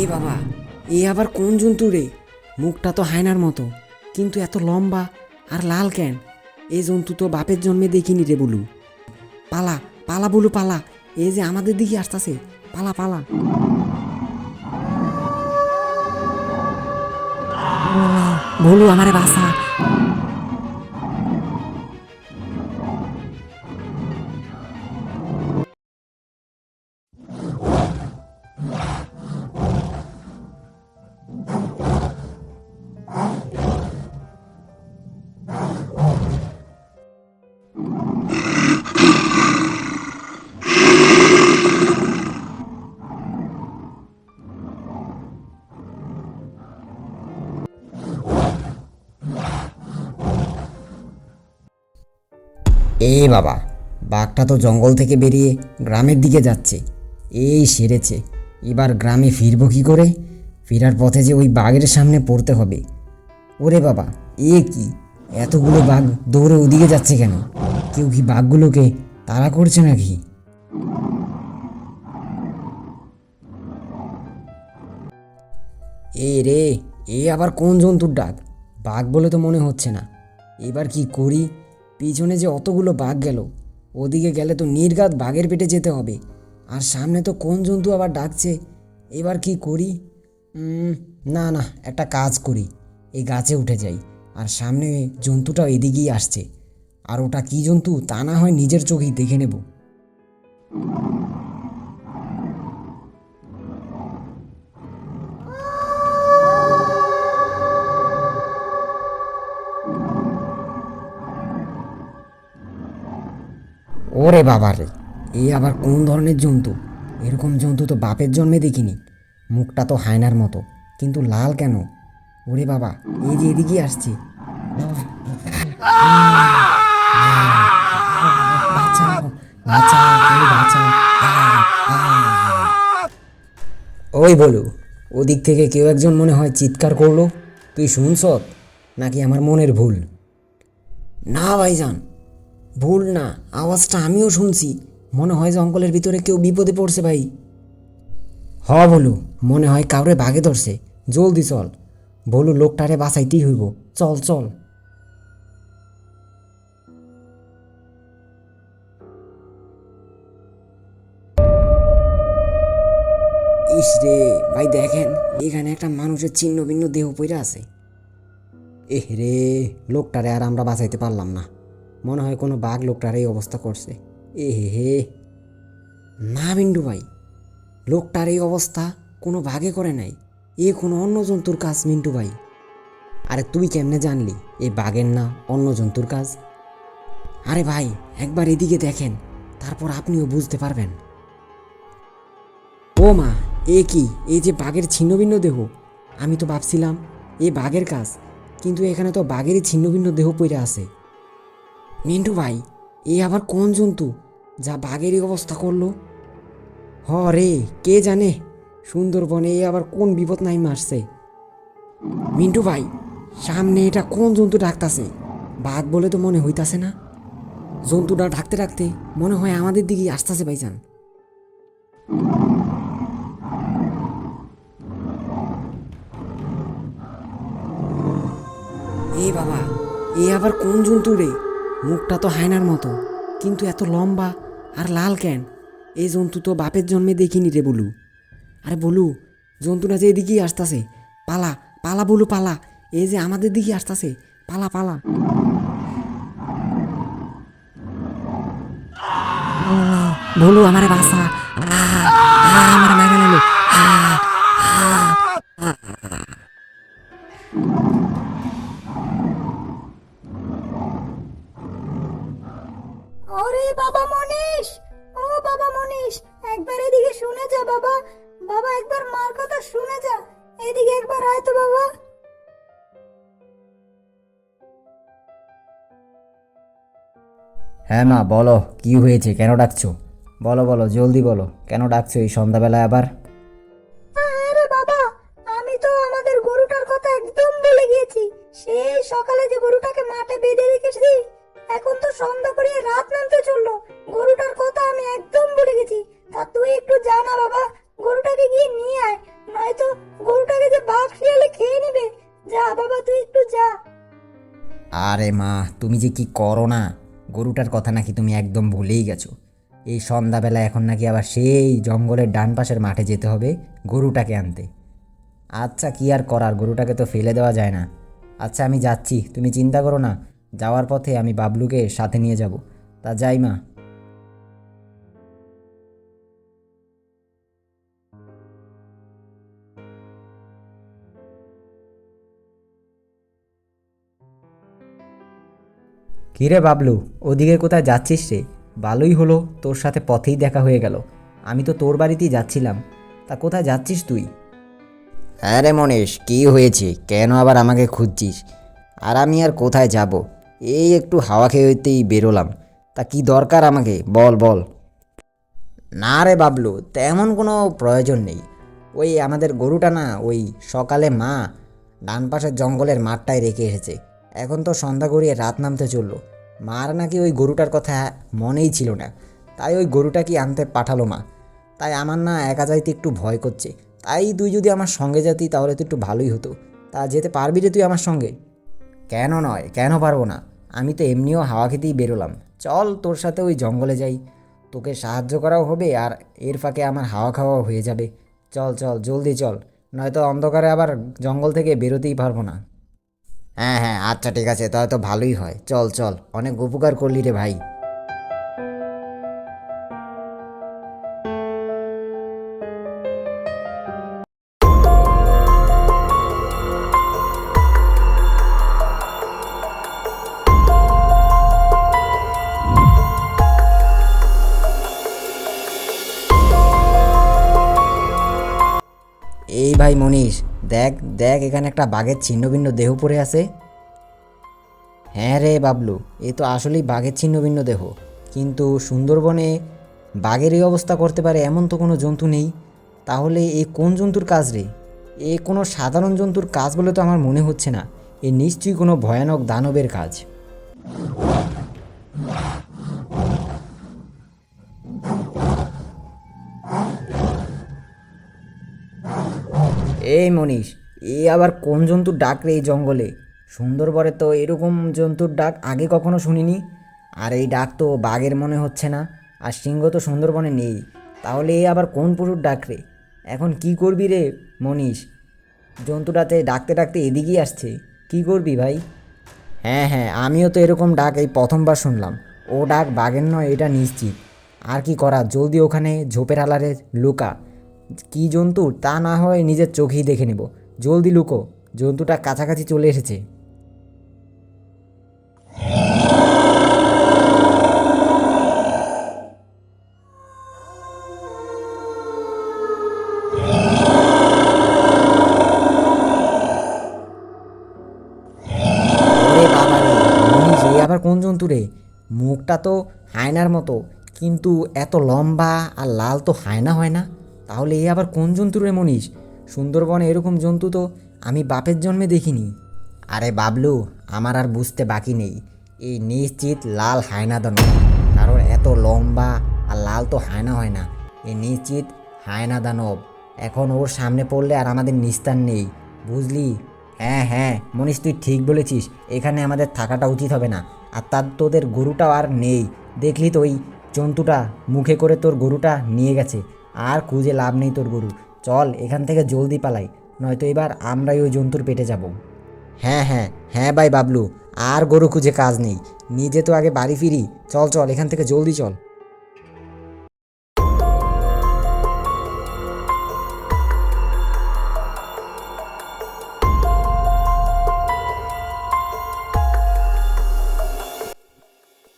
এ বাবা, এ আবার কোন জন্তু রে? মুখটা তো হায়নার মতো, কিন্তু এত লম্বা আর লাল কেন? এই জন্তু তো বাপের জন্মে দেখিনি রে বলু। পালা পালা বলু, পালা। এই যে আমাদের দিকে আসতেছে, পালা পালা। বলু আমারে বাসা এ বাবা, বাঘটা তো জঙ্গল থেকে বেরিয়ে গ্রামের দিকে যাচ্ছে। এই সেরেছে। এবার গ্রামে ফিরবো কী করে? ফেরার পথে যে ওই বাঘের সামনে পড়তে হবে। ওরে বাবা, এ কি? এতগুলো বাঘ দৌড়ে ওদিকে যাচ্ছে কেন? কেউ কি বাঘগুলোকে তাড়া করছে নাকি? এ রে, এ আবার কোন জন্তুর ডাক? বাঘ বলে তো মনে হচ্ছে না। এবার কি করি? পিছনে যে অতগুলো বাঘ গেল, ওদিকে গেলে তো নির্ঘাত বাঘের পেটে যেতে হবে। আর সামনে তো কোন জন্তু আবার ডাকছে? এবার কি করি? না না, একটা কাজ করি। এই গাছে উঠে যাই, আর সামনে জন্তুটাও এদিকেই আসছে। আর ওটা কি জন্তু তা না হয় নিজের চোখেই দেখে নেব। ওরে বাবা রে এই আবার কোন ধরনের জন্তু? এরকম জন্তু তো বাপের জন্মে দেখিনি, মুখটা তো হায়নার মতো, কিন্তু লাল কেন? ওরে বাবা, এই যে এদিকে আসছে। ওই বলু, ওদিক থেকে কেউ একজন মনে হয় চিৎকার করল। তুই শুনছ? নাকি আমার মনের ভুল? না ভাইজান ভুল না, আওয়াজটা আমিও শুনছি। মনে হয় জঙ্গলের ভিতরে কেউ বিপদে পড়ছে ভাই। হ বলু, মনে হয় কাউরে বাঘে ধরছে। জলদি চল। বলু, লোকটারে বাঁচাইতেই হইব। চল চল। ইস রে, ভাই দেখেন, এখানে একটা মানুষের ছিন্ন ভিন্ন দেহ পইরা আছে। এহ রে, লোকটারে আর আমরা বাঁচাইতে পারলাম না। মনে হয় কোনো বাঘ লোকটার এই অবস্থা করছে। এ হে হে। না বিন্ডু ভাই, লোকটার এই অবস্থা কোনো বাঘে করে নাই। এ কোনো অন্য জন্তুর কাজ মিন্টু ভাই। আরে তুই কেমনে জানলি এই বাঘের না অন্য জন্তুর কাজ? আরে ভাই, একবার এদিকে দেখেন, তারপর আপনিও বুঝতে পারবেন। ও মা, এ কি এই যে বাঘের ছিন্নভিন্ন দেহ। আমি তো ভাবছিলাম, এ বাঘের কাজ, কিন্তু এখানে তো বাঘেরই ছিন্নভিন্ন দেহ পড়ে আছে। মিন্টু ভাই, এ আবার কোন জন্তু? যা বাঘেরই অবস্থা করল। হ রে, কে জানে? সুন্দরবনে এ আবার কোন বিপদ নাই মারছে। মিন্টু ভাই, সামনে এটা কোন জন্তু ডাকতাছে? বাঘ বলে তো মনে হইতাছে না। জন্তুটা ডাকতে ডাকতে মনে হয় আমাদের দিকেই আসতেছে ভাইজান। এ বাবা, এ আবার কোন জন্তু রে? মুখটা তো হায়নার মতো, কিন্তু এত লম্বা আর লাল কেন? এই জন্তু তো বাপের জন্মে দেখিনি রে বলু। আরে বলু জন্তুটা যে এদিকেই আসতেছে, পালা পালা বলু, পালা। এই যে আমাদের দিকে আসতেছে, পালা পালা। বলু আমারে বাসা আমার মেঘা হ্যাঁ মা বলো কি হয়েছে? কেন ডাকছো? বলো বলো জলদি বলো কেন ডাকছো এই সন্ধ্যাবেলায় আবার? আরে বাবা আমি তো আমাদের গরুটার কথা একদম ভুলে গিয়েছি। সেই সকালে যে গরুটাকে মাঠে বেঁধে রেখেছি এখন তো সন্ধ্যা করে রাত নামতে চলল। গরুটার কথা আমি একদম ভুলে গেছি। তা তুই একটু জানা বাবা গরুটাকে গিয়ে নিয়ে আয়। নয়তো গরুটাকে যে বাঘ শিয়ালে খেয়ে নেবে। যা বাবা তুই একটু যা। আরে মা তুমি যে কি করো না? গরুটার কথা নাকি তুমি একদম ভুলেই গেছো। এই সন্ধ্যাবেলা এখন নাকি আবার সেই জঙ্গলের ডান পাশের মাঠে যেতে হবে গরুটাকে আনতে। আচ্ছা কি আর করার? গরুটাকে তো ফেলে দেওয়া যায় না। আচ্ছা আমি যাচ্ছি। তুমি চিন্তা করো না। যাওয়ার পথে আমি বাবলুকে সাথে নিয়ে যাব। তা যাই মা। কিরে বাবলু, ওদিকে কোথায় যাচ্ছিস রে? ভালোই হলো তোর সাথে পথেই দেখা হয়ে গেল। আমি তো তোর বাড়িতেই যাচ্ছিলাম। তা কোথায় যাচ্ছিস তুই? হ্যাঁ রে মনীষ, কী হয়েছে? কেন আবার আমাকে খুঁজছিস? আর আমি আর কোথায় যাব? এই একটু হাওয়া খেয়ে হইতেই বেরোলাম। তা কি দরকার আমাকে? বল বল। না রে বাবলু, তেমন কোনো প্রয়োজন নেই। ওই আমাদের গরুটা না, ওই সকালে মা ডান পাশের জঙ্গলের মাঠটায় রেখে এসেছে। এখন তো সন্ধ্যা গড়িয়ে রাত নামতে চলল। মার নাকি ওই গরুটার কথা মনেই ছিল না। তাই ওই গরুটা কি আনতে পাঠালো মা? তাই আমার না একা যাইতে একটু ভয় করছে। তাই তুই যদি আমার সঙ্গে যেতি তাহলে তো একটু ভালোই হতো। তা যেতে পারবি রে তুই আমার সঙ্গে? কেন নয়, কেন পারব না? আমি তো এমনিও হাওয়া খেতেই বেরোলাম। চল তোর সাথে ওই জঙ্গলে যাই। তোকে সাহায্য করাও হবে আর এর ফাঁকে আমার হাওয়া খাওয়াও হয়ে যাবে। চল চল, জলদি চল। নয়তো অন্ধকারে আবার জঙ্গল থেকে বেরোতেই পারব না। হ্যাঁ হ্যাঁ আচ্ছা ঠিক আছে, তাহলে তো ভালোই হয়। চল চল, অনেক উপকার করলি রে ভাই। এই ভাই মনীষ দেখ দেখ, এখানে একটা বাঘের ছিন্ন ভিন্ন দেহ পড়ে আছে। হ্যাঁ রে বাবলু, এ তো আসলেই বাঘের ছিন্ন ভিন্ন দেহ। কিন্তু সুন্দরবনে বাঘের এই অবস্থা করতে পারে এমন তো কোনো জন্তু নেই। তাহলে এ কোন জন্তুর কাজ রে? এ কোনো সাধারণ জন্তুর কাজ বলে তো আমার মনে হচ্ছে না। এ নিশ্চয়ই কোনো ভয়ানক দানবের কাজ। এই মনীষ, এ আবার কোন জন্তুর ডাক রে এই জঙ্গলে? সুন্দরবনে তো এরকম জন্তুর ডাক আগে কখনো শুনিনি। আর এই ডাক তো বাঘের মনে হচ্ছে না, আর সিংহ তো সুন্দরবনে নেই। তাহলে এ আবার কোন পশুর ডাক রে? এখন কি করবি রে মনীষ? জন্তুটাতে ডাকতে ডাকতে এদিকেই আসছে। কি করবি ভাই? হ্যাঁ হ্যাঁ আমিও তো এরকম ডাক এই প্রথমবার শুনলাম। ও ডাক বাঘের নয়, এটা নিশ্চিত। আর কি করা, জলদি ওখানে ঝোপের আলারে লুকা। কি জন্তু তা না হয় নিজের চোখেই দেখে নেব। জলদি লুকো, জন্তুটা কাছাকাছি চলে এসেছে। আবার কোন জন্তু রে? মুখটা তো হায়নার মতো, কিন্তু এত লম্বা আর লাল তো হায়না হয় না। তাহলে এই আবার কোন জন্তু রে মনীষ? সুন্দরবনে এরকম জন্তু তো আমি বাপের জন্মে দেখিনি। আরে বাবলু, আমার আর বুঝতে বাকি নেই। এই নিশ্চিত লাল হায়না দানব কারণ এত লম্বা আর লাল তো হায়না হয় না। এই নিশ্চিত হায়না দানব এখন ওর সামনে পড়লে আর আমাদের নিস্তার নেই। বুঝলি? হ্যাঁ হ্যাঁ মনীষ, তুই ঠিক বলেছিস। এখানে আমাদের থাকাটা উচিত হবে না। আর তার তোদের গরুটাও আর নেই। দেখলি তো ওই জন্তুটা মুখে করে তোর গরুটা নিয়ে গেছে। আর খুঁজে লাভ নেই তোর গরু। চল, এখান থেকে জলদি পালাই, নয়তো এবার আমরাই ওই জন্তুর পেটে যাব। হ্যাঁ হ্যাঁ হ্যাঁ ভাই বাবলু, আর গরু খুঁজে কাজ নেই। নিজে তো আগে বাড়ি ফিরি। চল চল, এখান থেকে জলদি চল।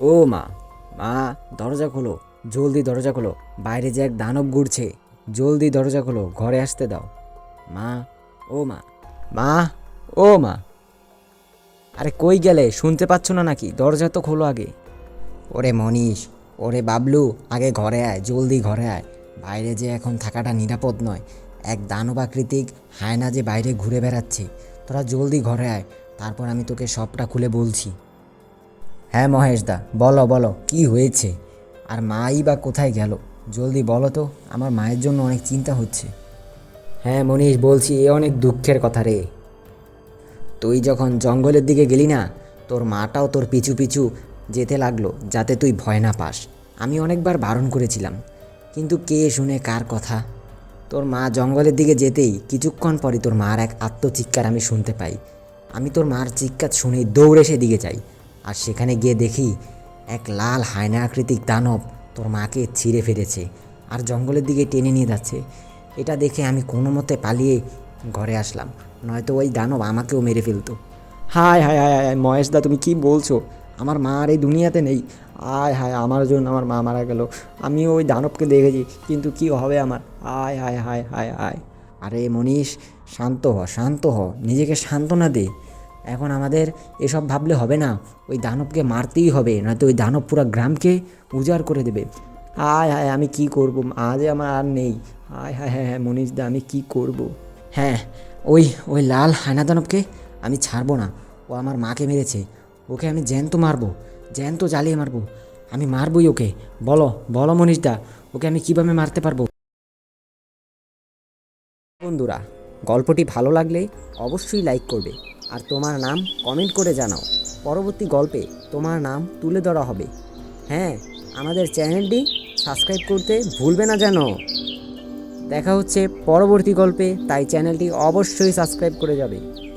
ও মা মা, দরজা খোলো। জলদি দরজা খোলো, বাইরে যে এক দানব ঘুরছে। জলদি দরজা খোলো, ঘরে আসতে দাও। মা, ও মা। মা, ও মা। আরে কই গেলে, শুনতে পাচ্ছ না নাকি? দরজা তো খোলো আগে। ওরে মনীষ, ওরে বাবলু, আগে ঘরে আয়, জলদি ঘরে আয়। বাইরে যে এখন থাকাটা নিরাপদ নয়। এক দানব আকৃতিক হায়না যে বাইরে ঘুরে বেড়াচ্ছে, তোরা জলদি ঘরে আয়, তারপর আমি তোকে সবটা খুলে বলছি। হ্যাঁ মহেশ দা বলো বলো, কি হয়েছে? আর মাই বা কোথায় গেল? জলদি বলো তো, আমার মায়ের জন্য অনেক চিন্তা হচ্ছে। হ্যাঁ মনীষ, বলছি এ অনেক দুঃখের কথা রে। তুই যখন জঙ্গলের দিকে গেলি না, তোর মাটাও তোর পিছু পিছু যেতে লাগল, যাতে তুই ভয় না পাস। আমি অনেকবার বারণ করেছিলাম, কিন্তু কে শুনে কার কথা? তোর মা জঙ্গলের দিকে যেতেই কিছুক্ষণ পরে তোর মার এক আত্মচিৎকার আমি শুনতে পাই। আমি তোর মার চিৎকার শুনেই দৌড়ে সেদিকে যাই, আর সেখানে গিয়ে দেখি এক লাল হায়না আকৃতিক দানব তোর মাকে ছিঁড়ে ফেলেছে আর জঙ্গলের দিকে টেনে নিয়ে যাচ্ছে। এটা দেখে আমি কোনো মতে পালিয়ে ঘরে আসলাম, নয়তো ওই দানব আমাকেও মেরে ফেলতো। হায় হায় হায় হায় মহেশ দা তুমি কি বলছো? আমার মা আর এই দুনিয়াতে নেই। আয়, হায়, আমার জন্য আমার মা মারা গেল। আমিও ওই দানবকে দেখেছি, কিন্তু কি হবে আমার? আয়, হায় হায় হায় হায়। আরে মনীষ, শান্ত হ শান্ত হ, নিজেকে সান্ত্বনা দে। এখন আমাদের এসব ভাবলে হবে না। ওই দানবকে মারতেই হবে, নয়তো ওই দানব পুরো গ্রামকে উজাড় করে দেবে। আয়, হায়, আমি কি করব? আজ আমার আর নেই। আয়, হায় হ্যাঁ হ্যাঁ মনীষ দা, আমি কি করব? হ্যাঁ ওই ওই লাল হায়না দানবকে আমি ছাড়বো না। ও আমার মাকে মেরেছে। ওকে আমি জ্যান্ত মারবো, জ্যান্ত জ্বালিয়ে মারবো। আমি মারবই ওকে। বলো বলো মনীষ দা, ওকে আমি কীভাবে মারতে পারব? বন্ধুরা, গল্পটি ভালো লাগলে অবশ্যই লাইক করবে। আর তোমার নাম কমেন্ট করে জানাও। পরবর্তী গল্পে তোমার নাম তুলে ধরা হবে। হ্যাঁ আমাদের চ্যানেলটি সাবস্ক্রাইব করতে ভুলবে না যেন দেখা হচ্ছে পরবর্তী গল্পে, তাই চ্যানেলটি অবশ্যই সাবস্ক্রাইব করে যাবে।